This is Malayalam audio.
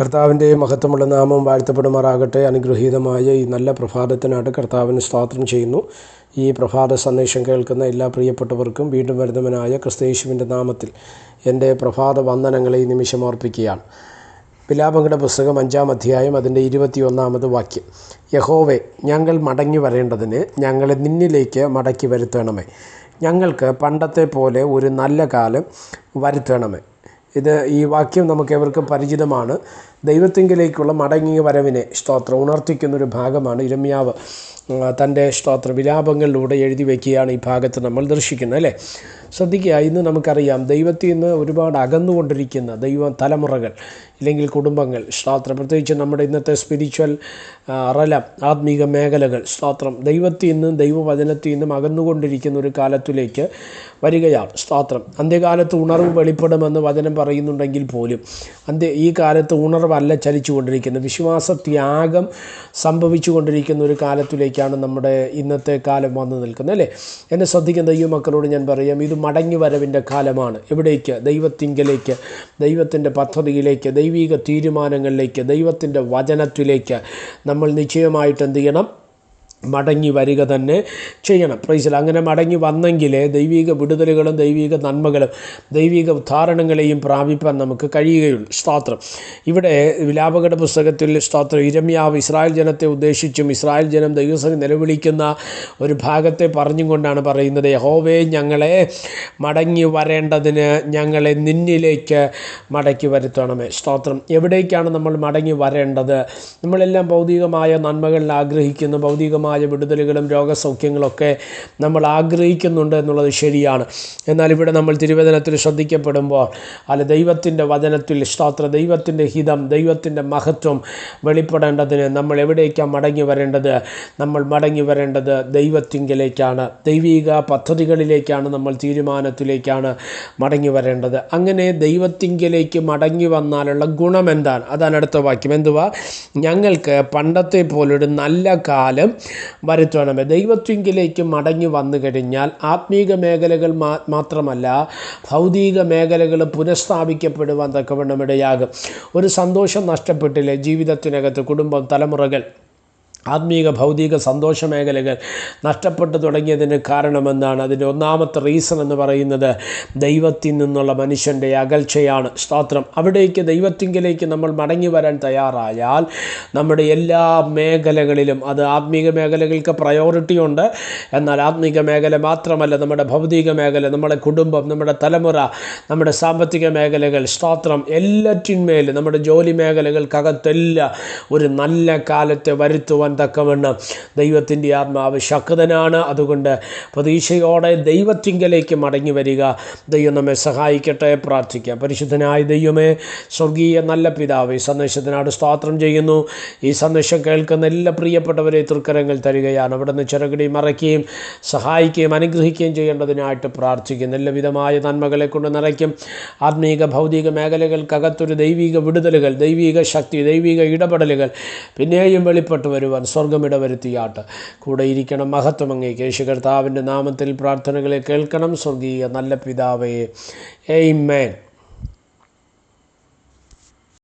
കർത്താവിന്റെ മഹത്വമുള്ള നാമം വാഴ്ത്തപ്പെടുമാറാകട്ടെ. അനുഗ്രഹീതമായ ഈ നല്ല പ്രഭാതത്തിനായിട്ട് കർത്താവിന് സ്വാത്രം ചെയ്യുന്നു. ഈ പ്രഭാത സന്ദേശം കേൾക്കുന്ന എല്ലാ പ്രിയപ്പെട്ടവർക്കും വീണ്ടും വരുന്നവനായ ക്രിസ്തയേശുവിന്റെ നാമത്തിൽ എന്റെ പ്രഭാത വന്ദനങ്ങളെ ഈ നിമിഷം ഓർപ്പിക്കുകയാണ്. പിലാപങ്കട പുസ്തകം അഞ്ചാം അധ്യായം അതിന്റെ ഇരുപത്തിയൊന്നാമത് വാക്യം. യഹോവെ ഞങ്ങൾ മടങ്ങി വരേണ്ടതിന് ഞങ്ങളെ നിന്നിലേക്ക് മടക്കി വരുത്തണമേ. ഞങ്ങൾക്ക് പണ്ടത്തെ പോലെ ഒരു നല്ല കാലം വരുത്തണമേ. ഇത് ഈ വാക്യം നമുക്ക് ഏവർക്കും പരിചിതമാണ്. ദൈവത്തിങ്കിലേക്കുള്ള മടങ്ങിയ വരവിനെ സ്തോത്രം ഉണർത്തിക്കുന്നൊരു ഭാഗമാണ് ഇരമ്യാവ്. തന്റെ സ്തോത്ര വിലാപങ്ങളിലൂടെ എഴുതി വയ്ക്കുകയാണ് ഈ ഭാഗത്ത് നമ്മൾ ദർശിക്കുന്നത് അല്ലേ? ശ്രദ്ധിക്കുക ഇന്ന് നമുക്കറിയാം ദൈവത്തിൽ നിന്ന് ഒരുപാട് അകന്നുകൊണ്ടിരിക്കുന്ന ദൈവ തലമുറകൾ ഇല്ലെങ്കിൽ കുടുംബങ്ങൾ സ്തോത്രം. പ്രത്യേകിച്ച് നമ്മുടെ ഇന്നത്തെ സ്പിരിച്വൽ റലം ആത്മീക മേഖലകൾ സ്തോത്രം. ദൈവത്തിൽ നിന്നും ദൈവവചനത്തിൽ നിന്നും അകന്നുകൊണ്ടിരിക്കുന്ന ഒരു കാലത്തിലേക്ക് വരികയാണ് സ്തോത്രം. അന്ത്യകാലത്ത് ഉണർവ് വെളിപ്പെടുമെന്ന് വചനം പറയുന്നുണ്ടെങ്കിൽ പോലും അന്ത്യ ഈ കാലത്ത് ഉണർവല്ല ചലിച്ചുകൊണ്ടിരിക്കുന്നത്. വിശ്വാസ ത്യാഗം സംഭവിച്ചുകൊണ്ടിരിക്കുന്ന ഒരു കാലത്തിലേക്കാണ് നമ്മുടെ ഇന്നത്തെ കാലം വന്നു നിൽക്കുന്നത് അല്ലേ? എന്നെ ശ്രദ്ധിക്കുന്ന ദൈവ മക്കളോട് ഞാൻ പറയാം ഇത് മടങ്ങി വരവിന്റെ കാലമാണ്. എവിടേക്ക്? ദൈവത്തിങ്കലേക്ക് ദൈവത്തിന്റെ പദ്ധതിയിലേക്ക് ദൈവിക തീരുമാനങ്ങളിലേക്ക് ദൈവത്തിന്റെ വചനത്തിലേക്ക് നമ്മൾ നിശ്ചയമായിട്ട് എന്ത് ചെയ്യണം? മടങ്ങി വരിക തന്നെ ചെയ്യണം. പ്രൈസിൽ അങ്ങനെ മടങ്ങി വന്നെങ്കിലേ ദൈവിക വിടുതലുകളും ദൈവിക നന്മകളും ദൈവിക ഉദ്ധാരണങ്ങളെയും പ്രാപിപ്പാൻ നമുക്ക് കഴിയുകയുള്ളൂ. സ്തോത്രം. ഇവിടെ വിലാപകട പുസ്തകത്തിൽ സ്തോത്രം. ഇരമ്യാവ് ഇസ്രായേൽ ജനത്തെ ഉദ്ദേശിച്ചും ഇസ്രായേൽ ജനം ദൈവസംഘം നിലവിളിക്കുന്ന ഒരു ഭാഗത്തെ പറഞ്ഞും കൊണ്ടാണ് പറയുന്നത് യഹോവേ ഞങ്ങളെ മടങ്ങി വരേണ്ടതിന് ഞങ്ങളെ നിന്നിലേക്ക് മടക്കി വരുത്തണമേ. സ്തോത്രം. എവിടേക്കാണ് നമ്മൾ മടങ്ങി വരേണ്ടത്? നമ്മളെല്ലാം ഭൗതികമായ നന്മകളിൽ ആഗ്രഹിക്കുന്നു ഭൗതികമായ വിടുതലുകളും രോഗസൗഖ്യങ്ങളൊക്കെ നമ്മൾ ആഗ്രഹിക്കുന്നുണ്ട് എന്നുള്ളത് ശരിയാണ്. എന്നാൽ ഇവിടെ നമ്മൾ തിരുവചനത്തിൽ ശ്രദ്ധിക്കപ്പെടുമ്പോൾ അല്ല ദൈവത്തിന്റെ വചനത്തിൽ സ്തോത്ര ദൈവത്തിന്റെ ഹിതം ദൈവത്തിന്റെ മഹത്വം വെളിപ്പെടേണ്ടതിന് നമ്മൾ എവിടേക്കാണ് മടങ്ങി വരേണ്ടത്? നമ്മൾ മടങ്ങി വരേണ്ടത് ദൈവത്തിങ്കിലേക്കാണ്. ദൈവിക പദ്ധതികളിലേക്കാണ് നമ്മൾ തീരുമാനത്തിലേക്കാണ് മടങ്ങി വരേണ്ടത്. അങ്ങനെ ദൈവത്തിങ്കിലേക്ക് മടങ്ങി വന്നാലുള്ള ഗുണം എന്താണ്? അതാണ് അടുത്ത വാക്യം. എന്തുവാ? ഞങ്ങൾക്ക് പണ്ടത്തെ പോലൊരു നല്ല കാലം വരുത്തണമേ ദൈവത്വങ്കിലേക്ക് മടങ്ങി വന്നു കഴിഞ്ഞാൽ ആത്മീക മേഖലകൾ മാത്രമല്ല ഭൗതിക മേഖലകൾ പുനഃസ്ഥാപിക്കപ്പെടുവാൻ തക്കവണ്ണം ഇടയാകും ഒരു സന്തോഷം നഷ്ടപ്പെട്ടില്ലേ? ജീവിതത്തിനകത്ത് കുടുംബം തലമുറകൾ. ആത്മീക ഭൗതിക സന്തോഷ മേഖലകൾ നഷ്ടപ്പെട്ടു തുടങ്ങിയതിന് കാരണമെന്താണ്? അതിന്റെ ഒന്നാമത്തെ റീസൺ എന്ന് പറയുന്നത് ദൈവത്തിൽ നിന്നുള്ള മനുഷ്യന്റെ അകൽച്ചയാണ്. സ്തോത്രം. അവിടേക്ക് ദൈവത്തിങ്കിലേക്ക് നമ്മൾ മടങ്ങി വരാൻ തയ്യാറായാൽ നമ്മുടെ എല്ലാ മേഖലകളിലും അത് ആത്മീക മേഖലകൾക്ക് പ്രയോറിറ്റി ഉണ്ട്. എന്നാൽ ആത്മീക മേഖല മാത്രമല്ല നമ്മുടെ ഭൗതിക മേഖല നമ്മുടെ കുടുംബം നമ്മുടെ തലമുറ നമ്മുടെ സാമ്പത്തിക മേഖലകൾ. സ്തോത്രം. എല്ലാറ്റിന്മേൽ നമ്മുടെ ജോലി മേഖലകൾക്കകത്തെല്ലാം ഒരു നല്ല കാലത്തെ വരുത്തുവാൻ തക്കവണ്ണം ദൈവത്തിന്റെ ആത്മാവ് ശക്തനാണ്. അതുകൊണ്ട് പ്രതീക്ഷയോടെ ദൈവത്തിങ്കലേക്ക് മടങ്ങി വരിക. ദൈവം നമ്മെ സഹായിക്കട്ടെ പ്രാർത്ഥിക്കാം. പരിശുദ്ധനായ ദൈവമേ സ്വർഗീയ നല്ല പിതാവ് ഈ സന്ദേശത്തിനാട് സ്തോത്രം ചെയ്യുന്നു. ഈ സന്ദേശം കേൾക്കുന്ന എല്ലാ പ്രിയപ്പെട്ടവരെ തൃക്കരങ്ങൾ തരികയാണ്. അവിടെ നിന്ന് ചിറകടി മറയ്ക്കുകയും സഹായിക്കുകയും അനുഗ്രഹിക്കുകയും ചെയ്യേണ്ടതിനായിട്ട് പ്രാർത്ഥിക്കുന്നു. എല്ലാവിധമായ നന്മകളെ കൊണ്ട് നിറയ്ക്കും. ആത്മീക ഭൗതിക മേഖലകൾക്കകത്തൊരു ദൈവിക വിടുതലുകൾ ദൈവിക ശക്തി ദൈവിക ഇടപെടലുകൾ പിന്നെയും വെളിപ്പെട്ടു വരുവാൻ സ്വർഗം വരുത്തിയാട്ട് കൂടെ ഇരിക്കണം മഹത്വം അങ്ങേക്ക് യേശു കർത്താവിന്റെ നാമത്തിൽ പ്രാർത്ഥനകളെ കേൾക്കണം. സ്വർഗീയ നല്ല പിതാവേ. എയ്മേൻ